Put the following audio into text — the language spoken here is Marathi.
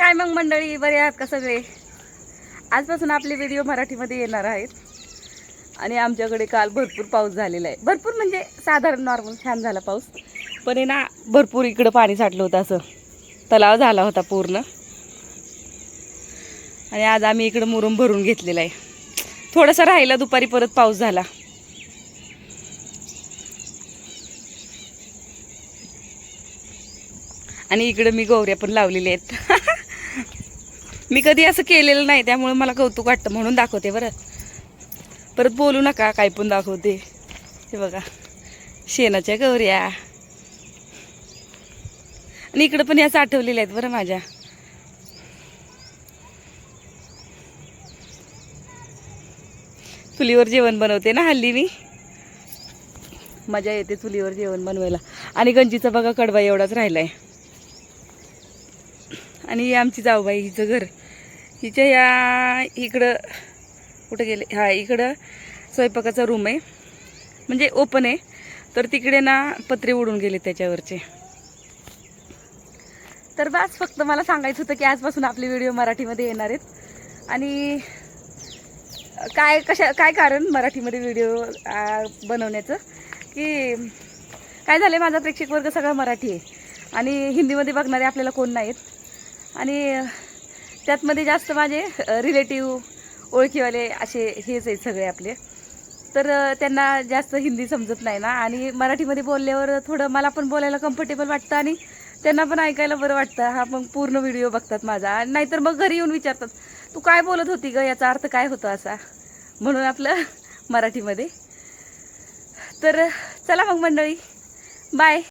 काय मग मंडळी? बरे आहात का सगळे? आजपासून आपले व्हिडिओ मराठीमध्ये येणार आहेत. आणि आमच्याकडे काल भरपूर पाऊस झालेला आहे. भरपूर म्हणजे साधारण नॉर्मल छान झाला पाऊस. पण आहे ना भरपूर इकडं पाणी साठलं होतं असं. तलाव झाला होता पूर्ण. आणि आज आम्ही इकडं मुरुम भरून घेतलेला आहे. थोडासा राहिला दुपारी परत पाऊस झाला. आणि इकडं मी गौऱ्या पण लावलेल्या आहेत. मी कधी असं केलेलं नाही त्यामुळे मला कौतुक वाटतं. म्हणून दाखवते बरं. परत बोलू नका काय पण दाखवते. हे बघा. शेणाच्या गौऱ्या. आणि इकडं पण या साठवलेल्या आहेत बरं माझ्या. चुलीवर जेवण बनवते ना हल्ली मी. मजा येते चुलीवर जेवण बनवायला. आणि गंजीचा बघा कडवा एवढाच राहिला आहे आणि आमची जाऊबाई हिचं घर. हिच्या या इकडं कुठं गेले? हा इकडं स्वयंपाकाचा रूम आहे. म्हणजे ओपन आहे. तर तिकडे ना पत्रे उडून गेले त्याच्यावरचे. तर बस फक्त मला सांगायचं होतं की आजपासून आपले व्हिडिओ मराठीमध्ये येणार आहेत. आणि काय कशा काय कारण मराठीमध्ये व्हिडिओ बनवण्याचं? की काय झालं आहे माझा प्रेक्षक वर्ग सगळा मराठी आहे. आणि हिंदीमध्ये बघणारे आपल्याला कोण नाहीत. आणि त्यातमध्ये जास्त माझे रिलेटिव्ह ओळखीवाले असे हेच आहेत सगळे आपले. तर त्यांना जास्त हिंदी समजत नाही ना. आणि मराठीमध्ये बोलल्यावर थोडं मला पण बोलायला कम्फर्टेबल वाटतं आणि त्यांना पण ऐकायला बरं वाटतं. हा मग पूर्ण व्हिडिओ बघतात माझा. आणि नाहीतर मग घरी येऊन विचारतात तू काय बोलत होती ग? याचा अर्थ काय होता असा? म्हणून आपलं मराठीमध्ये. तर चला मग मंडळी. बाय